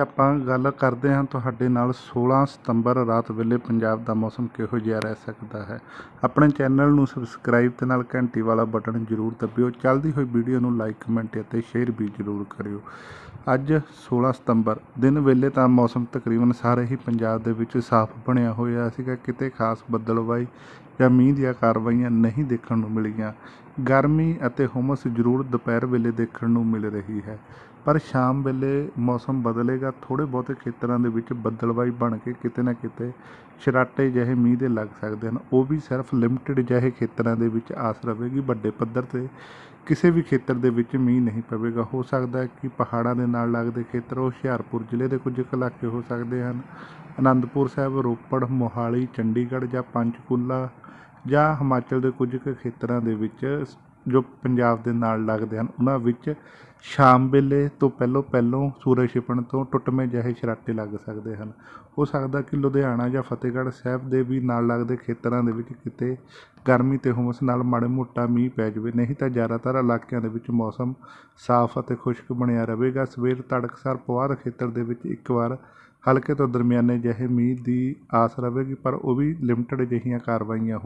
ਆਪਾਂ ਗੱਲ ਕਰਦੇ ਹਾਂ ਤੁਹਾਡੇ ਨਾਲ 16 ਸਤੰਬਰ ਰਾਤ ਵੇਲੇ ਪੰਜਾਬ ਦਾ ਮੌਸਮ ਕਿਹੋ ਜਿਹਾ ਰਹਿ ਸਕਦਾ ਹੈ, ਆਪਣੇ ਚੈਨਲ ਨੂੰ ਸਬਸਕ੍ਰਾਈਬ ਤੇ ਨਾਲ ਘੰਟੀ ਵਾਲਾ ਬਟਨ ਜ਼ਰੂਰ ਦਬਿਓ, ਚੱਲਦੀ ਹੋਈ ਵੀਡੀਓ ਨੂੰ ਲਾਈਕ, ਕਮੈਂਟ ਅਤੇ ਸ਼ੇਅਰ ਵੀ ਜ਼ਰੂਰ ਕਰਿਓ। ਅੱਜ 16 ਸਤੰਬਰ, ਦਿਨ ਵੇਲੇ ਤਾਂ ਮੌਸਮ ਤਕਰੀਬਨ ਸਾਰੇ ਹੀ ਪੰਜਾਬ ਦੇ ਵਿੱਚ ਸਾਫ਼ ਬਣਿਆ ਹੋਇਆ ਸੀਗਾ, ਕਿਤੇ ਖਾਸ ਬੱਦਲਵਾਈ ਜਾਂ ਮੀਂਹ ਦੀਆਂ ਕਾਰਵਾਈਆਂ ਨਹੀਂ ਦੇਖਣ ਨੂੰ ਮਿਲੀਆਂ। ਗਰਮੀ ਅਤੇ ਹੁਮਸ ਜ਼ਰੂਰ ਦੁਪਹਿਰ ਵੇਲੇ ਦੇਖਣ ਨੂੰ ਮਿਲ ਰਹੀ ਹੈ, ਪਰ ਸ਼ਾਮ ਵੇਲੇ ਮੌਸਮ ਬਦਲੇਗਾ। ਥੋੜ੍ਹੇ ਬਹੁਤੇ ਖੇਤਰਾਂ ਦੇ ਵਿੱਚ ਬੱਦਲਵਾਈ ਬਣ ਕੇ ਕਿਤੇ ਨਾ ਕਿਤੇ ਛਰਾਟੇ ਜਿਹੇ ਮੀਂਹ ਦੇ ਲੱਗ ਸਕਦੇ ਹਨ। ਉਹ ਵੀ ਸਿਰਫ ਲਿਮਟਿਡ ਜਿਹੇ ਖੇਤਰਾਂ ਦੇ ਵਿੱਚ ਆਸ ਰਹੇਗੀ ਵੱਡੇ ਪੱਧਰ ਤੇ ਕਿਸੇ ਵੀ ਖੇਤਰ ਦੇ ਵਿੱਚ ਮੀਂਹ ਨਹੀਂ ਪਵੇਗਾ। ਹੋ ਸਕਦਾ ਹੈ ਕਿ ਪਹਾੜਾਂ ਦੇ ਨਾਲ ਲੱਗਦੇ ਖੇਤਰ ਹੁਸ਼ਿਆਰਪੁਰ ਜ਼ਿਲ੍ਹੇ ਦੇ ਕੁਝ ਕੁ ਇਲਾਕੇ ਹੋ ਸਕਦੇ ਹਨ। ਅਨੰਦਪੁਰ ਸਾਹਿਬ, ਰੋਪੜ, ਮੋਹਾਲੀ, ਚੰਡੀਗੜ੍ਹ ਜਾਂ ਪੰਚਕੂਲਾ ਜਾਂ ਹਿਮਾਚਲ ਦੇ ਕੁਝ ਕੁ ਖੇਤਰਾਂ ਦੇ ਵਿੱਚ ਜੋ ਪੰਜਾਬ ਦੇ ਨਾਲ ਲੱਗਦੇ ਹਨ, ਉਹਨਾਂ ਵਿੱਚ ਸ਼ਾਮ ਵੇਲੇ ਤੋਂ ਪਹਿਲੋਂ ਪਹਿਲੋਂ ਸੂਰਜ ਛਿਪਣ ਤੋਂ ਟੁੱਟਵੇਂ ਜਿਹੇ ਸ਼ਰਾਟੇ ਲੱਗ ਸਕਦੇ ਹਨ। ਹੋ ਸਕਦਾ ਕਿ ਲੁਧਿਆਣਾ ਜਾਂ ਫਤਿਹਗੜ੍ਹ ਸਾਹਿਬ ਦੇ ਵੀ ਨਾਲ ਲੱਗਦੇ ਖੇਤਰਾਂ ਦੇ ਵਿੱਚ ਕਿਤੇ ਗਰਮੀ ਤੇ ਹੁਮਸ ਨਾਲ ਮਾੜੇ ਮੋਟਾ ਮੀਂਹ ਪੈ ਜਾਵੇ। ਨਹੀਂ ਤਾਂ ਜ਼ਿਆਦਾਤਰ ਇਲਾਕਿਆਂ ਦੇ ਵਿੱਚ ਮੌਸਮ ਸਾਫ਼ ਅਤੇ ਖੁਸ਼ਕ ਬਣਿਆ ਰਹੇਗਾ। ਸਵੇਰ ਤੜਕਸਾਰ ਪਵਾਰ ਖੇਤਰ ਦੇ ਵਿੱਚ ਇੱਕ ਵਾਰ ਹਲਕੇ ਤੋਂ ਦਰਮਿਆਨੇ ਜਿਹੇ ਮੀਂਹ ਦੀ ਆਸ ਰਹੇਗੀ, ਪਰ ਉਹ ਵੀ ਲਿਮਟਿਡ ਜਿਹੀਆਂ ਕਾਰਵਾਈਆਂ